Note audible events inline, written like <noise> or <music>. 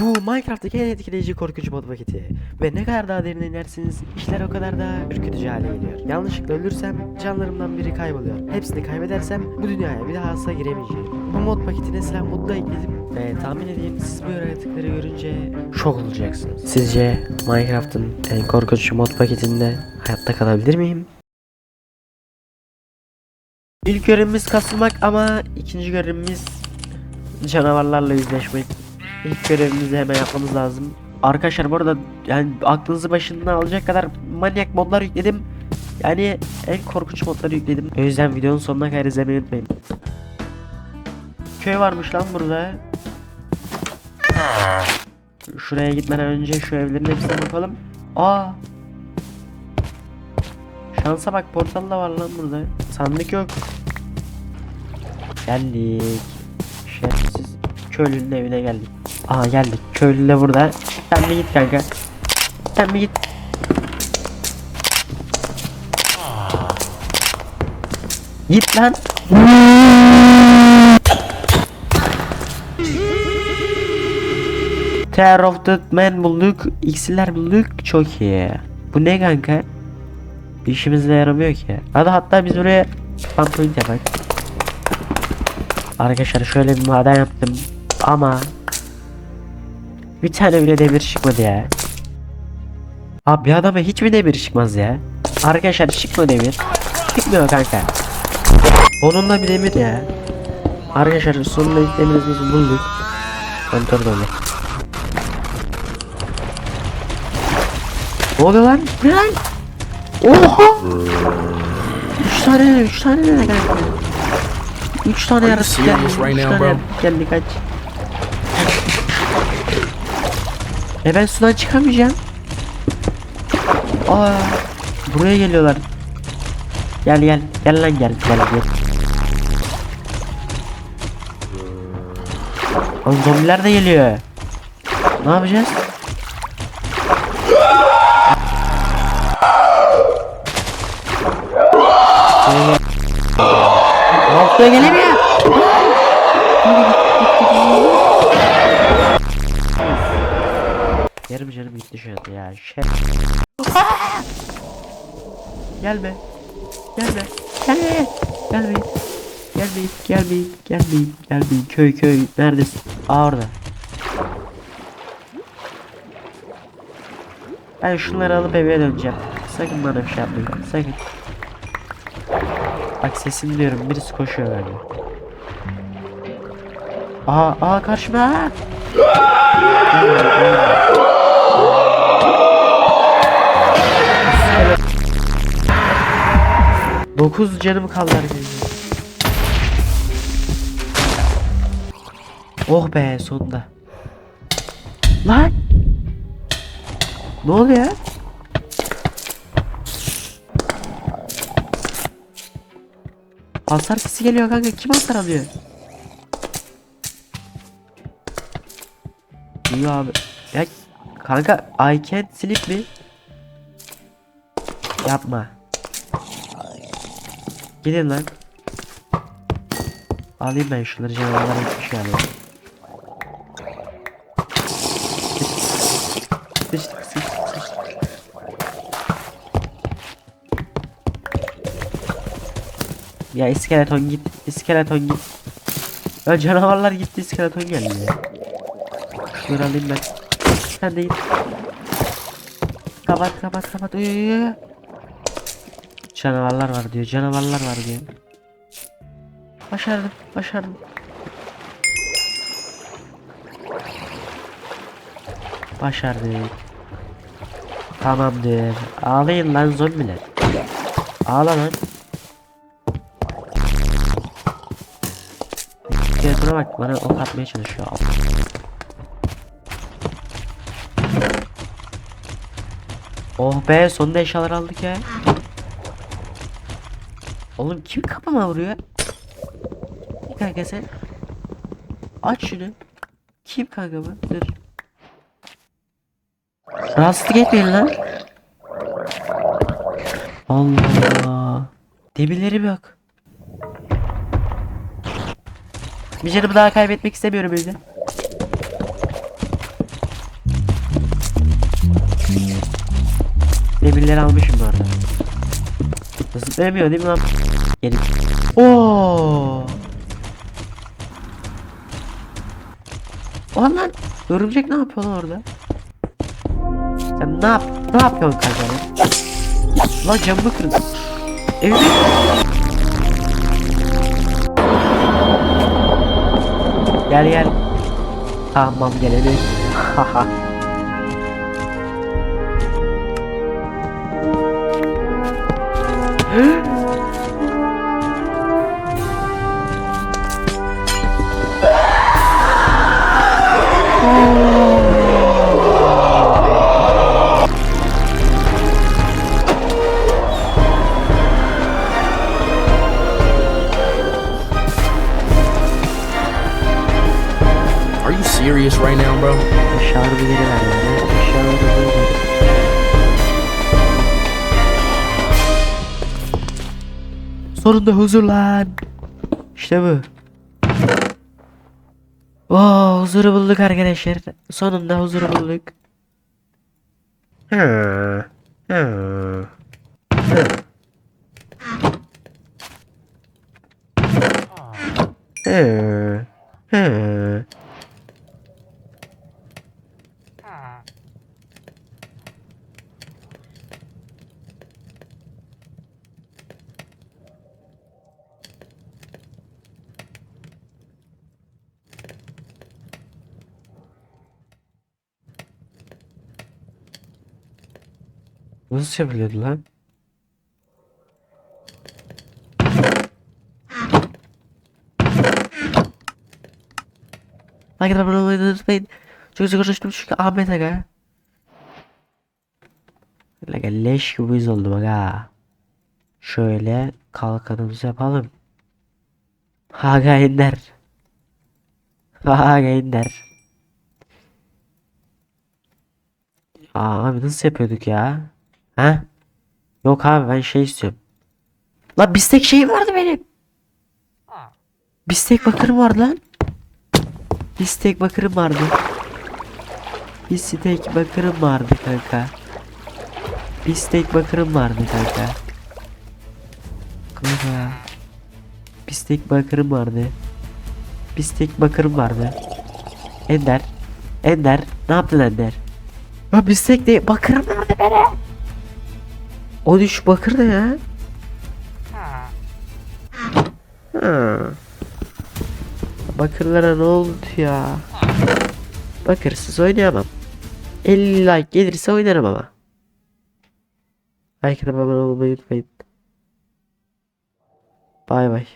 Bu Minecraft'taki en etkileyici korkucu mod paketi. Ve ne kadar daha derine inersiniz işler o kadar daha ürkütücü hale geliyor. Yanlışlıkla ölürsem canlarımdan biri kayboluyor. Hepsini kaybedersem bu dünyaya bir daha asla giremeyeceğim. Bu mod paketine silah modu da ekledim. Ve tahmin edeyim siz bu yaratıkları görünce şok olacaksınız. Sizce Minecraft'ın en korkutucu mod paketinde hayatta kalabilir miyim? İlk görevimiz kasılmak ama ikinci görevimiz canavarlarla yüzleşmek. İlk görevimizi hemen yapmamız lazım. Arkadaşlar bu arada yani aklınızı başından alacak kadar manyak modlar yükledim. Yani en korkunç modları yükledim. O yüzden videonun sonuna kadar izlemeyi unutmayın. Köy varmış lan burada. Şuraya gitmeden önce şu evlerin hepsine bakalım. Aa. Şansa bak portal da var lan burada. Sandık yok. Geldik. Şerefsiz. Köylünün evine geldik. Aa geldik. Köylü de burada. Sen bir git kanka. Sen bir git. Git lan. Terror of the Man bulduk. İksirler bulduk. Çok iyi. Bu ne kanka? İşimize yaramıyor ki. Hadi hatta biz buraya spam point yapak. Arkadaşlar şöyle bir maden yaptım. Ama bir tane bile demir çıkmadı ya. Abi bir adama hiç mi demir çıkmaz ya? Arkadaşlar çıkmıyor demir. Çıkmıyor kanka. Onun da bir demir ya. Arkadaşlar sonunda ilk demirimizi bulduk. Kontör dolu. Ne oluyor lan? Ne lan? Oha! Üç tane, üç tane ne kanka? Üç tane you yarısı geldi. serious right üç now, tane bro? yaratık geldi kaç. E ben sudan çıkamayacağım. Aa, buraya geliyorlar. Gel gel, gel lan gel, gel gel. Oğlum zombiler de geliyor. Ne yapacağız? Ya. Şey. Gelme. Gelme. Gelme. Gelmeyin. Gelmeyin. Gelmeyin. Gelmeyin. Gelmeyin. Köy köy. Neredesin? Aa orada. Ben şunları alıp eve döneceğim. Sakın bana bir şey yapmayın. Sakın. Bak sesini diyorum. Birisi koşuyor galiba. Aa, aa karşıma. Dokuz canım kaldı arkadaşlar. Oh be sonunda. Lan. Ne oluyor? Hasar sesi geliyor kanka. Kim hasar alıyor? İyi abi. Ya kanka I can't sleep mi? Yapma. Gidin lan. Alayım ben şunları canavarlara gitmiş galiba. Sıçtık sıçtık sıçtık. Ya iskeleton git, iskeleton git. Ya canavarlar gitti, iskeleton geldi ya. Şunları alayım ben. Sen de git. Kapat kapat kapat. Uy, uy, uy. Canavarlar var diyor, canavarlar var diyor. Başardım, başardım. Başardık. Tamamdır. Ağlayın lan zombiler. Ağla lan. Telefona bak bana ok atmaya çalışıyor. Oh be sonunda eşyalar aldık ya. Oğlum kim kafama vuruyor? Bir kanka sen. Aç şunu. Kim kanka bu? Dur. Rahatsızlık etmeyin lan. Allah Allah. Demirleri bak. Bir canımı daha kaybetmek istemiyorum öyle. Demirleri almışım bu arada. Zıplayamıyor değil mi lan? Gelip. Oo. O lan örümcek ne yapıyor lan orada? Sen ne yap ne yapıyorsun kanka lan? Lan camını kırdın. Evet. Gel gel. Tamam gelelim. <laughs> Haha. Serious right now, bro? Ver ver. Sonunda huzur lan. İşte bu. Oo, huzuru bulduk arkadaşlar. Sonunda huzuru bulduk. Hı. Hı. Hı. Hı. Hı. Nasıl yapılıyordu lan? Like abone olmayı unutmayın. Çok çok konuştum çünkü Ahmet Aga. Like leş gibi biz oldum aga. Şöyle kalkanımızı yapalım. Haga ender. Haga ender. Aa, abi nasıl yapıyorduk ya? Ha? Yok abi ben şey istiyorum. Lan bistek şeyim vardı benim. Bistek bakırım vardı lan. Bistek bakırım vardı. Bistek bakırım vardı kanka. Bistek bakırım vardı kanka. Kanka. Bistek bakırım vardı. Bistek bakırım vardı. Ender. Ender. Ne yaptın Ender? Ya bistek de bakırım nerede bere? 13 bakır ne ya? Ha. Bakırlara ne oldu ya? Bakırsız oynayamam. 50 like gelirse oynarım ama. Like'ına abone olmayı unutmayın. Bay bay.